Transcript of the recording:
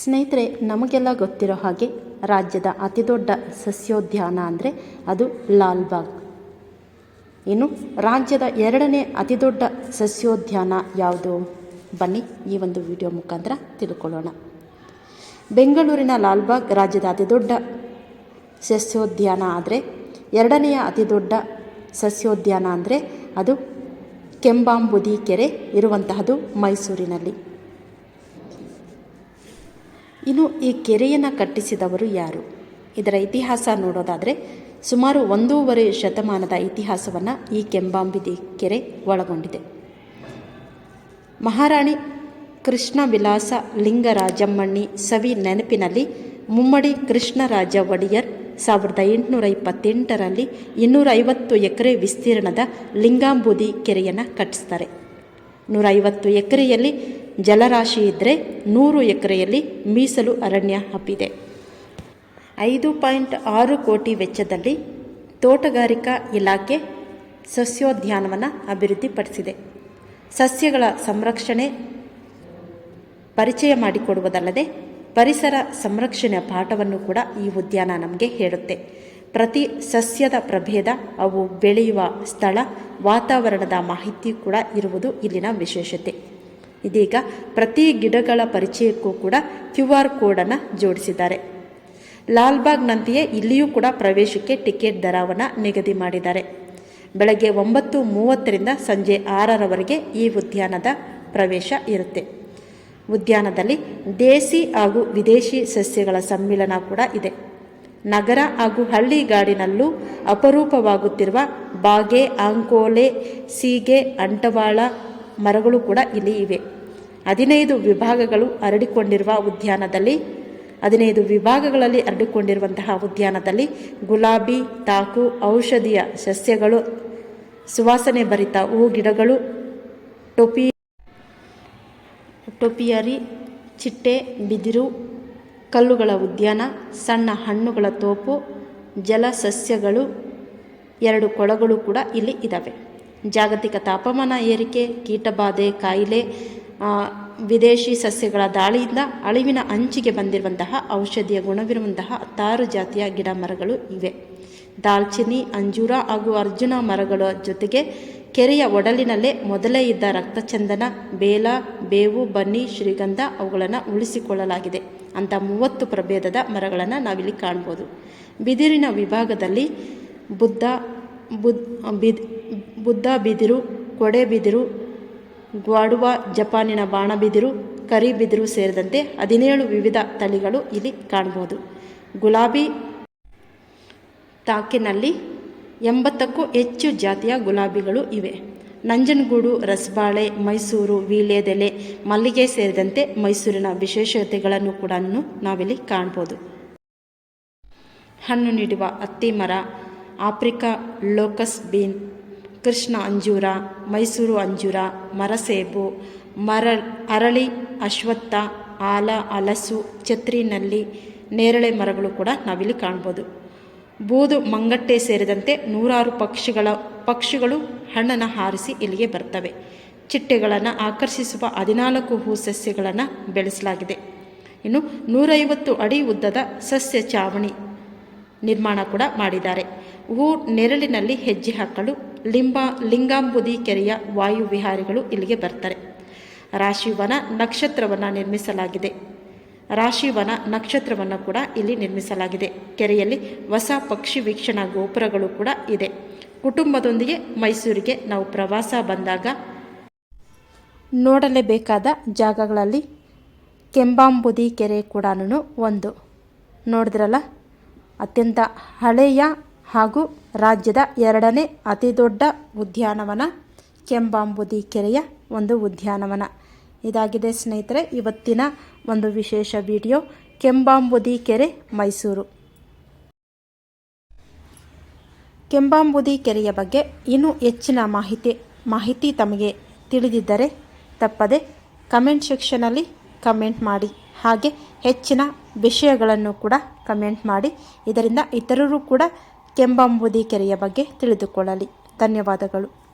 ಸ್ನೇಹಿತರೆ, ನಮಗೆಲ್ಲ ಗೊತ್ತಿರೋ ಹಾಗೆ ರಾಜ್ಯದ ಅತಿದೊಡ್ಡ ಸಸ್ಯೋದ್ಯಾನ ಅಂದರೆ ಅದು ಲಾಲ್ಬಾಗ್. ಇನ್ನು ರಾಜ್ಯದ ಎರಡನೇ ಅತಿದೊಡ್ಡ ಸಸ್ಯೋದ್ಯಾನ ಯಾವುದು? ಬನ್ನಿ ಈ ಒಂದು ವಿಡಿಯೋ ಮುಖಾಂತರ ತಿಳ್ಕೊಳ್ಳೋಣ. ಬೆಂಗಳೂರಿನ ಲಾಲ್ಬಾಗ್ ರಾಜ್ಯದ ಅತಿದೊಡ್ಡ ಸಸ್ಯೋದ್ಯಾನ ಆದರೆ ಎರಡನೆಯ ಅತಿದೊಡ್ಡ ಸಸ್ಯೋದ್ಯಾನ ಅಂದರೆ ಅದು ಕೆಂಬಾಂಬುದಿ ಕೆರೆ ಇರುವಂತಹದು ಮೈಸೂರಿನಲ್ಲಿ. ಇನ್ನು ಈ ಕೆರೆಯನ್ನು ಕಟ್ಟಿಸಿದವರು ಯಾರು? ಇದರ ಇತಿಹಾಸ ನೋಡೋದಾದರೆ ಸುಮಾರು ಒಂದೂವರೆ ಶತಮಾನದ ಇತಿಹಾಸವನ್ನು ಈ ಕೆಂಬಾಂಬಿದಿ ಕೆರೆ ಒಳಗೊಂಡಿದೆ. ಮಹಾರಾಣಿ ಕೃಷ್ಣ ವಿಲಾಸ ಲಿಂಗರಾಜಮ್ಮಣ್ಣಿ ಸವಿ ನೆನಪಿನಲ್ಲಿ ಮುಮ್ಮಡಿ ಕೃಷ್ಣರಾಜ ಒಡೆಯರ್ ಸಾವಿರದ ಎಂಟುನೂರ ಇಪ್ಪತ್ತೆಂಟರಲ್ಲಿ ಇನ್ನೂರೈವತ್ತು ಎಕರೆ ವಿಸ್ತೀರ್ಣದ ಲಿಂಗಾಂಬುದಿ ಕೆರೆಯನ್ನು ಕಟ್ಟಿಸ್ತಾರೆ. ನೂರೈವತ್ತು ಎಕರೆಯಲ್ಲಿ ಜಲರಾಶಿ ಇದ್ದರೆ ನೂರು ಎಕರೆಯಲ್ಲಿ ಮೀಸಲು ಅರಣ್ಯ ಹಬ್ಬಿದೆ. ಐದು ಪಾಯಿಂಟ್ ಆರು ಕೋಟಿ ವೆಚ್ಚದಲ್ಲಿ ತೋಟಗಾರಿಕಾ ಇಲಾಖೆ ಸಸ್ಯೋದ್ಯಾನವನ್ನು ಅಭಿವೃದ್ಧಿಪಡಿಸಿದೆ. ಸಸ್ಯಗಳ ಸಂರಕ್ಷಣೆ ಪರಿಚಯ ಮಾಡಿಕೊಡುವುದಲ್ಲದೆ ಪರಿಸರ ಸಂರಕ್ಷಣೆಯ ಪಾಠವನ್ನು ಕೂಡ ಈ ಉದ್ಯಾನ ನಮಗೆ ಹೇಳುತ್ತೆ. ಪ್ರತಿ ಸಸ್ಯದ ಪ್ರಭೇದ, ಅವು ಬೆಳೆಯುವ ಸ್ಥಳ, ವಾತಾವರಣದ ಮಾಹಿತಿ ಕೂಡ ಇರುವುದು ಇಲ್ಲಿನ ವಿಶೇಷತೆ. ಇದೀಗ ಪ್ರತಿ ಗಿಡಗಳ ಪರಿಚಯಕ್ಕೂ ಕೂಡ ಕ್ಯೂ ಆರ್ ಕೋಡನ್ನು ಜೋಡಿಸಿದ್ದಾರೆ. ಲಾಲ್ಬಾಗ್ನಂತೆಯೇ ಇಲ್ಲಿಯೂ ಕೂಡ ಪ್ರವೇಶಕ್ಕೆ ಟಿಕೆಟ್ ದರವನ್ನು ನಿಗದಿ ಮಾಡಿದ್ದಾರೆ. ಬೆಳಗ್ಗೆ ಒಂಬತ್ತು ಮೂವತ್ತರಿಂದ ಸಂಜೆ ಆರರವರೆಗೆ ಈ ಉದ್ಯಾನದ ಪ್ರವೇಶ ಇರುತ್ತೆ. ಉದ್ಯಾನದಲ್ಲಿ ದೇಸಿ ಹಾಗೂ ವಿದೇಶಿ ಸಸ್ಯಗಳ ಸಮ್ಮಿಳನ ಕೂಡ ಇದೆ. ನಗರ ಹಾಗೂ ಹಳ್ಳಿಗಾಡಿನಲ್ಲೂ ಅಪರೂಪವಾಗುತ್ತಿರುವ ಬಾಗೆ, ಆಂಕೋಲೆ, ಸೀಗೆ, ಅಂಟವಾಳ ಮರಗಳು ಕೂಡ ಇಲ್ಲಿ ಇವೆ. ಹದಿನೈದು ವಿಭಾಗಗಳು ಹರಡಿಕೊಂಡಿರುವ ಉದ್ಯಾನದಲ್ಲಿ, ಹದಿನೈದು ವಿಭಾಗಗಳಲ್ಲಿ ಹರಡಿಕೊಂಡಿರುವಂತಹ ಉದ್ಯಾನದಲ್ಲಿ ಗುಲಾಬಿ, ತಾಕು, ಔಷಧೀಯ ಸಸ್ಯಗಳು, ಸುವಾಸನೆ ಭರಿತ ಹೂ ಗಿಡಗಳು, ಟೊಪಿ, ಟೊಪಿಯರಿ, ಚಿಟ್ಟೆ, ಬಿದಿರು, ಕಲ್ಲುಗಳ ಉದ್ಯಾನ, ಸಣ್ಣ ಹಣ್ಣುಗಳ ತೋಪು, ಜಲಸಸ್ಯಗಳು, ಎರಡು ಕೊಳಗಳು ಕೂಡ ಇಲ್ಲಿ ಇದ್ದಾವೆ ಜಾಗತಿಕ ತಾಪಮಾನ ಏರಿಕೆ, ಕೀಟಬಾಧೆ, ಕಾಯಿಲೆ ವಿದೇಶಿ ಸಸ್ಯಗಳ ದಾಳಿಯಿಂದ ಅಳಿವಿನ ಅಂಚಿಗೆ ಬಂದಿರುವಂತಹ ಔಷಧಿಯ ಗುಣವಿರುವಂತಹ ಹತ್ತಾರು ಜಾತಿಯ ಗಿಡ ಮರಗಳು ಇವೆ. ದಾಲ್ಚಿನ್ನಿ ಅಂಜೂರ ಹಾಗೂ ಅರ್ಜುನ ಮರಗಳ ಜೊತೆಗೆ ಕೆರೆಯ ಒಡಲಿನಲ್ಲೇ ಮೊದಲೇ ಇದ್ದ ರಕ್ತಚಂದನ, ಬೇಲ, ಬೇವು, ಬನ್ನಿ, ಶ್ರೀಗಂಧ ಅವುಗಳನ್ನು ಉಳಿಸಿಕೊಳ್ಳಲಾಗಿದೆ. ಅಂತ ಮೂವತ್ತು ಪ್ರಭೇದದ ಮರಗಳನ್ನು ನಾವಿಲ್ಲಿ ಕಾಣ್ಬೋದು. ಬಿದಿರಿನ ವಿಭಾಗದಲ್ಲಿ ಬುದ್ಧ, ಬುದ್ ಬಿದ್ ಬುದ್ಧ ಬಿದಿರು, ಕೊಡೆ ಬಿದಿರು, ಗ್ವಾಡುವ, ಜಪಾನಿನ ಬಾಣಬಿದಿರು ಕರಿಬಿದಿರು ಸೇರಿದಂತೆ ಹದಿನೇಳು ವಿವಿಧ ತಳಿಗಳು ಇಲ್ಲಿ ಕಾಣ್ಬೋದು ಗುಲಾಬಿ ತಾಕಿನಲ್ಲಿ ಎಂಬತ್ತಕ್ಕೂ ಹೆಚ್ಚು ಜಾತಿಯ ಗುಲಾಬಿಗಳು ಇವೆ. ನಂಜನಗೂಡು, ರಸಬಾಳೆ, ಮೈಸೂರು ವೀಳ್ಯದೆಲೆ ಮಲ್ಲಿಗೆ ಸೇರಿದಂತೆ ಮೈಸೂರಿನ ವಿಶೇಷತೆಗಳನ್ನು ಕೂಡ ನಾವಿಲ್ಲಿ ಕಾಣ್ಬೋದು ಹಣ್ಣು ನೀಡುವ ಹತ್ತಿ ಮರ, ಆಫ್ರಿಕಾ ಲೋಕಸ್ ಬೀನ್ ಕೃಷ್ಣ ಅಂಜೂರ, ಮೈಸೂರು ಅಂಜೂರ, ಮರಸೇಬು, ಮರ, ಅರಳಿ, ಅಶ್ವತ್ಥ, ಆಲ ಹಲಸು ಛತ್ರಿನಲ್ಲಿ ನೇರಳೆ ಮರಗಳು ಕೂಡ ನಾವಿಲ್ಲಿ ಕಾಣ್ಬೋದು. ಬೂದು, ಮಂಗಟ್ಟೆ ಸೇರಿದಂತೆ ನೂರಾರು ಪಕ್ಷಿಗಳ, ಪಕ್ಷಿಗಳು ಹಣ್ಣನ್ನು ಹಾರಿಸಿ ಇಲ್ಲಿಗೆ ಬರ್ತವೆ. ಚಿಟ್ಟೆಗಳನ್ನು ಆಕರ್ಷಿಸುವ ಹದಿನಾಲ್ಕು ಹೂ ಸಸ್ಯಗಳನ್ನು ಬೆಳೆಸಲಾಗಿದೆ. ಇನ್ನು ನೂರೈವತ್ತು ಅಡಿ ಉದ್ದದ ಸಸ್ಯ ಚಾವಣಿ ನಿರ್ಮಾಣ ಕೂಡ ಮಾಡಿದ್ದಾರೆ. ಹೂ ನೆರಳಿನಲ್ಲಿ ಹೆಜ್ಜೆ ಹಾಕಲು ಲಿಂಬ ಲಿಂಗಾಂಬುದಿ ಕೆರೆಯ ವಾಯು ವಿಹಾರಿಗಳು ಇಲ್ಲಿಗೆ ಬರ್ತಾರೆ. ರಾಶಿವನ ನಕ್ಷತ್ರವನ್ನು ನಿರ್ಮಿಸಲಾಗಿದೆ. ರಾಶಿವನ ನಕ್ಷತ್ರವನ್ನು ಕೂಡ ಇಲ್ಲಿ ನಿರ್ಮಿಸಲಾಗಿದೆ. ಕೆರೆಯಲ್ಲಿ ಹೊಸ ಪಕ್ಷಿ ವೀಕ್ಷಣಾ ಗೋಪುರಗಳು ಕೂಡ ಇದೆ. ಕುಟುಂಬದೊಂದಿಗೆ ಮೈಸೂರಿಗೆ ನಾವು ಪ್ರವಾಸ ಬಂದಾಗ ನೋಡಲೇಬೇಕಾದ ಜಾಗಗಳಲ್ಲಿ ಕೆಂಬಾಂಬುದಿ ಕೆರೆ ಕೂಡ ಒಂದು. ನೋಡಿದ್ರಲ್ಲ? ಅತ್ಯಂತ ಹಳೆಯ ಹಾಗೂ ರಾಜ್ಯದ ಎರಡನೇ ಅತಿದೊಡ್ಡ ಉದ್ಯಾನವನ ಕೆಂಬಾಂಬುದಿ ಕೆರೆಯ ಒಂದು ಉದ್ಯಾನವನ. ಇದಾಗಿದೆ ಸ್ನೇಹಿತರೆ, ಇವತ್ತಿನ ಒಂದು ವಿಶೇಷ ವಿಡಿಯೋ, ಕೆಂಬಾಂಬುದಿ ಕೆರೆ, ಮೈಸೂರು. ಕೆಂಬಾಂಬುದಿ ಕೆರೆಯ ಬಗ್ಗೆ ಇನ್ನೂ ಹೆಚ್ಚಿನ ಮಾಹಿತಿ ಮಾಹಿತಿ ತಮಗೆ ತಿಳಿದಿದ್ದರೆ ತಪ್ಪದೆ ಕಮೆಂಟ್ ಸೆಕ್ಷನಲ್ಲಿ ಕಮೆಂಟ್ ಮಾಡಿ, ಹಾಗೆ ಹೆಚ್ಚಿನ ವಿಷಯಗಳನ್ನು ಕೂಡ ಕಮೆಂಟ್ ಮಾಡಿ, ಇದರಿಂದ ಇತರರು ಕೂಡ ಕೆಂಬಾಂಬುದಿ ಕೆರೆಯ ಬಗ್ಗೆ ತಿಳಿದುಕೊಳ್ಳಲಿ. ಧನ್ಯವಾದಗಳು.